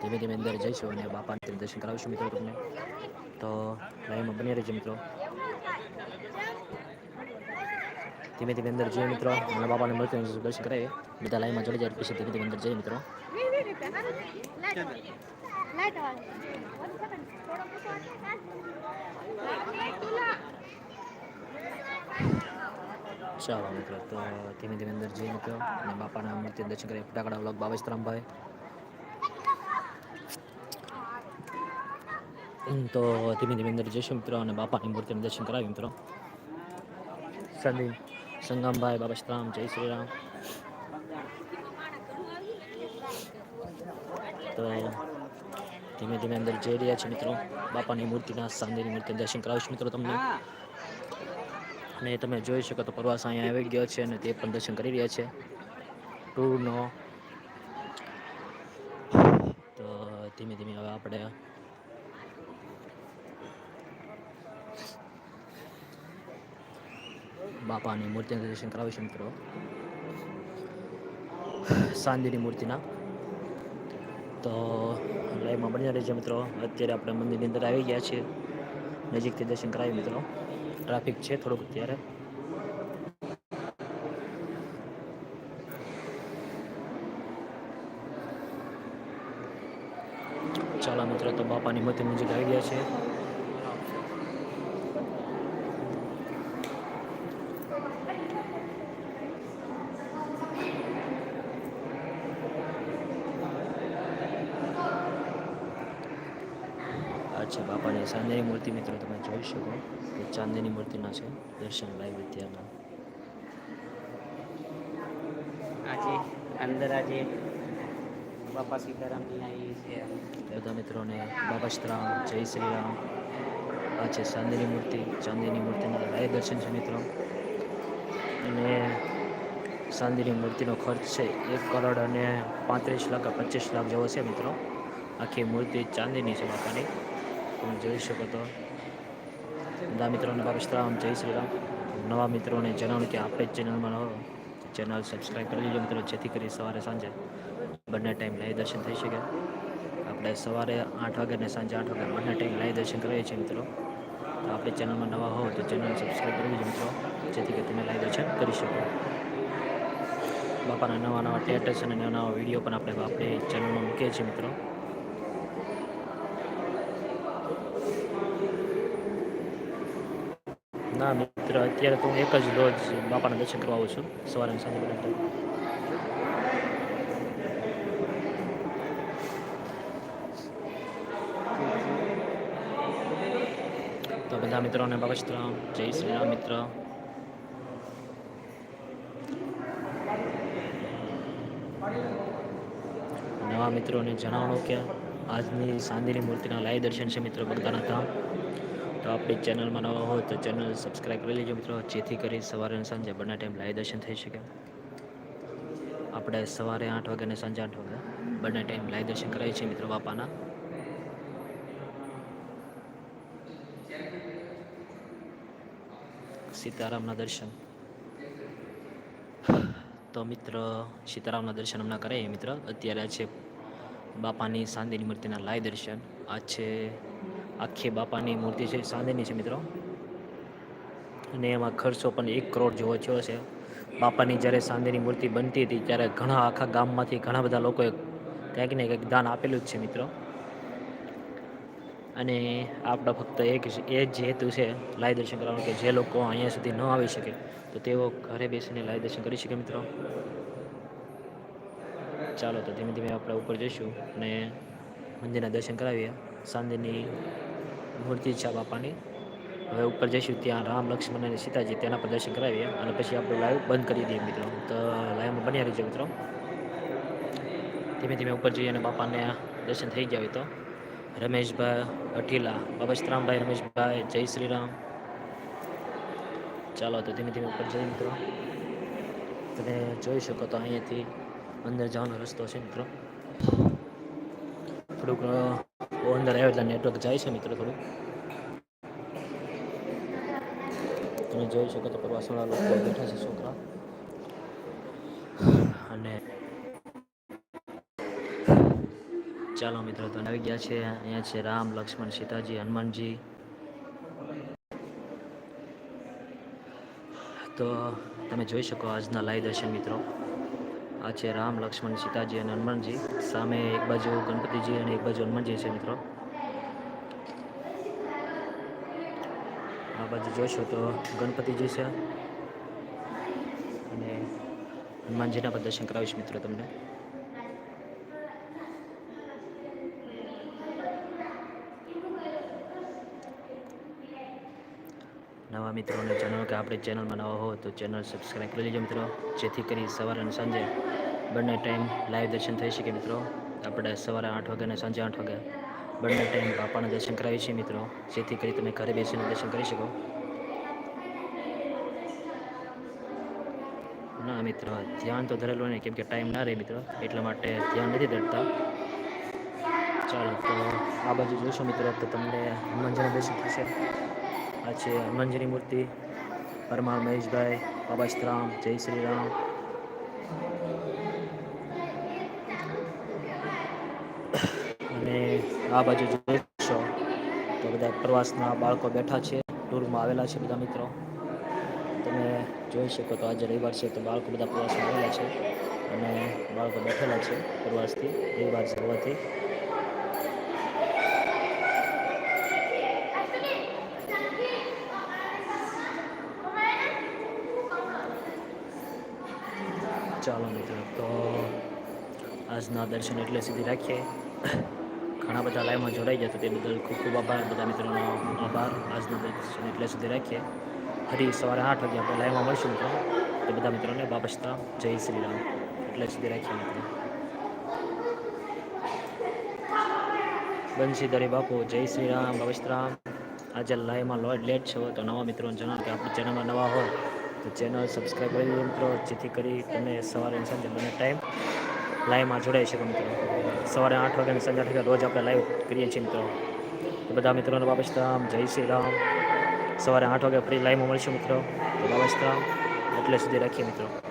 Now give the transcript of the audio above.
ધીમે ધીમે અંદર જઈશું અને બાપાને દર્શન કરાવીશું મિત્રો તમને. તો લાઈનમાં બની રહેજો મિત્રો. ધીમે ધીમે અંદર જઈએ મિત્રો. અને બાપાને મળતું દર્શન કરાવીએ. બધા લાઈનમાં જોડી જાય પછી ધીમે ધીમે અંદર જઈએ મિત્રો. ચાલો મિત્રો, તો ધીમે ધીમે અંદર જઈએ મિત્રો. અને બાપાના મૂર્તિ દર્શન કરીએ ફટાકડા વ્લોગ બાબા રામભાઈ તો ધીમે ધીમે અંદર જઈશું મિત્રો અને બાપાની મૂર્તિનું દર્શન કરાવી મિત્રો સંદીપ સંગમભાઈ બાબા શ્રામ જય શ્રી રામ તો ધીમે ધીમે અંદર જઈ રહ્યા છે મિત્રો બાપાની મૂર્તિના સાંદેની મૂર્તિ દર્શન કરાવીશું મિત્રો તમને અને તમે જોઈ શકો તો પ્રવાસ અહીંયા આવી ગયો છે અને તે પણ દર્શન કરી રહ્યા છે ટૂરનો તો ધીમે ધીમે હવે આપણે બાપાની મૂર્તિના દર્શન કરાવીશું મિત્રો. સાંદીની મૂર્તિના. તો લાઈવમાં બન્યા રહેજો મિત્રો. અત્યારે આપણે મંદિરની અંદર આવી ગયા છીએ. નજીકથી દર્શન કરાવી મિત્રો. ટ્રાફિક છે થોડુંક અત્યારે. ચાલો મિત્રો, તો બાપાની મૂર્તિ નજીક આવી ગયા છે આ છે બાપાની. ચાંદીની મૂર્તિ મિત્રો તમે જોઈ શકો. કે ચાંદીની મૂર્તિના છે દર્શન લાઈવ અત્યારના આજે અંદર આજે બાપા સીતારામની આવી છે. બધા મિત્રોને બાબા શ્રામ જય શ્રી રામ આ છે ચાંદીની મૂર્તિ. ચાંદીની મૂર્તિના લાઈવ દર્શન છે મિત્રો. અને ચાંદીની મૂર્તિનો ખર્ચ છે એક કરોડ અને પાંત્રીસ લાખ પચીસ લાખ જેવો છે મિત્રો. આખી મૂર્તિ ચાંદીની છે બાપાની. તમે જોઈ શકો તો. બધા મિત્રોને રામ જય શ્રી રામ. નવા મિત્રોને જણાવું કે આપણે જ ચેનલમાં રહો ચેનલ સબસ્ક્રાઈબ કરી લેજો મિત્રો. જેથી કરી સવારે સાંજે બંને ટાઈમ લાઈવ દર્શન થઈ શકે. આપણે સવારે આઠ વાગે અને સાંજે આઠ વાગે બંને ટાઈમ લાઈવ દર્શન કરીએ છીએ મિત્રો. તો આપણી ચેનલમાં નવા હો તો ચેનલ સબસ્ક્રાઈબ કરી લેજો મિત્રો. જેથી કે તમે લાઈવ દર્શન કરી શકો. બાપાના નવા નવા ટેટસ અને નવા નવા વીડિયો પણ આપણે આપણી ચેનલમાં મૂકીએ છીએ મિત્રો. ના મિત્ર, અત્યારે તો હું એક જ રોજ બાપાના દર્શન કરવા આવું છું, સવારે સાંજે બંને તો બધા મિત્રોને બાબા શ્રી રામ જય શ્રી રામ મિત્ર. નવા મિત્રોને જણાવણો કે આજની સાંદીની મૂર્તિના લાઈવ દર્શન છે મિત્રો બગદાના ધામ. તો આપણી ચેનલમાં નવા હોય તો ચેનલ સબસ્ક્રાઈબ કરી લેજો મિત્રો. જેથી કરી સવારે અને સાંજે બંને ટાઈમ લાઈવ દર્શન થઈ શકે. આપણે સવારે આઠ વાગે અને સાંજે આઠ વાગે બંને ટાઈમ લાઈવ દર્શન કરાવીએ છીએ મિત્રો બાપાના. સીતારામના દર્શન. તો મિત્ર, સીતારામના દર્શન હમણાં કરીએ મિત્ર. અત્યારે છે બાપાની સાંદીની મૂર્તિના લાય દર્શન. આ છે આખી બાપાની મૂર્તિ છે સાંદીની છે મિત્રો. અને એમાં ખર્ચો પણ એક કરોડ જેવો થયો છે. બાપાની જ્યારે સાંદીની મૂર્તિ બનતી હતી, ત્યારે ઘણા આખા ગામમાંથી ઘણા બધા લોકોએ કંઈક ને કંઈક દાન આપેલું જ છે મિત્રો. અને આપણા ફક્ત એક એ જ હેતુ છે લાઈવ દર્શન કરવાનું કે જે લોકો અહીંયા સુધી ન આવી શકે, તો તેઓ ઘરે બેસીને લાઈવ દર્શન કરી શકે મિત્રો. ચાલો તો ધીમે ધીમે આપણે ઉપર જઈશું અને મંદિરના દર્શન કરાવીએ. સાંજની મૂર્તિ છે બાપાની. હવે ઉપર જઈશું ત્યાં રામ, લક્ષ્મણ અને સીતાજી તેના પર દર્શન કરાવીએ અને પછી આપણે લાઈવ બંધ કરી દઈએ મિત્રો. તો લાઈવમાં બન્યા રહીજો મિત્રો. ધીમે ધીમે ઉપર જઈએ અને બાપાને દર્શન થઈ ગયા હોય તો. રમેશભાઈ અઠીલા બાબસ્તરામભાઈ રમેશભાઈ, જય શ્રી રામ ચાલો તો ધીમે ધીમે ઉપર જઈએ મિત્રો. તમે જોઈ શકો તો અહીંયાથી અંદર જવાનો રસ્તો છે મિત્રો. થોડુંક બહુ અંદર આવ્યો એટલે નેટવર્ક જાય છે મિત્રો થોડું તમે જોઈ શકો તો પ્રવાસવાળા લોકો બેઠા છે છોકરા. અને ચાલો મિત્રો, તો આવી ગયા છે. અહીંયા છે રામ, લક્ષ્મણ, સીતાજી, હનુમાનજી. તો તમે જોઈ શકો આજના લાઈવ દર્શન મિત્રો. આ રામ, લક્ષ્મણ, સીતાજી અને હનુમાનજી. સામે એક બાજુ ગણપતિજી અને એક બાજુ હનુમાનજી છે મિત્રો. આ બાજુ જોશો તો ગણપતિજી છે. અને હનુમાનજીના પણ દર્શન કરાવીશ મિત્રો તમને. નવા મિત્રોને જણાવો કે આપણી ચેનલમાં નવા હો તો ચેનલ સબસ્ક્રાઈબ કરી લેજો મિત્રો. જેથી કરી સવારે અને સાંજે બંને ટાઈમ લાઈવ દર્શન થઈ શકે મિત્રો. આપણે સવારે આઠ વાગે અને સાંજે આઠ વાગે બંને ટાઈમ બાપાના દર્શન કરાવીએ છીએ મિત્રો. જેથી કરી તમે ઘરે બેસીને દર્શન કરી શકો. ના મિત્રો, ધ્યાન તો ધરેલું નહીં કેમ કે ટાઈમ ના રહે મિત્રો. એટલા માટે ધ્યાન નથી ધરતા. ચાલો, તો આ બાજુ જોશો મિત્રો, તો તમને હનુમાનજીના દર્શન થશે. આ છે હનુમાનજીની મૂર્તિ. પરમાર મહેશભાઈ, બાબા શ્રામ જય શ્રી રામ અને આ બાજુ જોશો તો બધા પ્રવાસના બાળકો બેઠા છે, ટૂરમાં આવેલા છે બધા મિત્રો. તમે જોઈ શકો તો આજે રવિવાર છે તો બાળકો બધા પ્રવાસમાં આવેલા છે અને બાળકો બેઠેલા છે પ્રવાસથી, રવિવાર છે હોવાથી. ચાલો મિત્રો, તો આજના દર્શન એટલે સુધી રાખીએ. ઘણા બધા લાઈવમાં જોડાઈ ગયા તો તે બદલ ખૂબ ખૂબ આભાર. બધા મિત્રોનો આભાર. આજના દર્શન એટલે સુધી રાખીએ. ફરી સવારે આઠ વાગે આપણે લાઈવમાં મળશું મિત્રો. તો બધા મિત્રોને બાબસ્તા જય શ્રી રામ. એટલે સુધી રાખીએ મિત્રો. દરે બાપુ, જય શ્રી રામ બાબસ્તરામ આજે લાઈવમાં લોડ લેટ છે તો નવા મિત્રોને જણાવો કે આપણી ચેનલમાં નવા હોય તો ચેનલ સબસ્ક્રાઈબ કરી મિત્રો, જેથી કરી તમે સવારે સાંજે બંને ટાઈમ. લાઈવમાં જોડાઈ શકો મિત્રો. સવારે આઠ વાગે અને સાંજે આઠ વાગે રોજ આપણે લાઈવ કરીએ છીએ મિત્રો. તો બધા મિત્રોને બાબસ્તરામ જય શ્રી રામ. સવારે આઠ વાગે ફરી લાઈવમાં મળીશું મિત્રો. તો બાબસ્તરામ એટલે સુધી રાખીએ મિત્રો.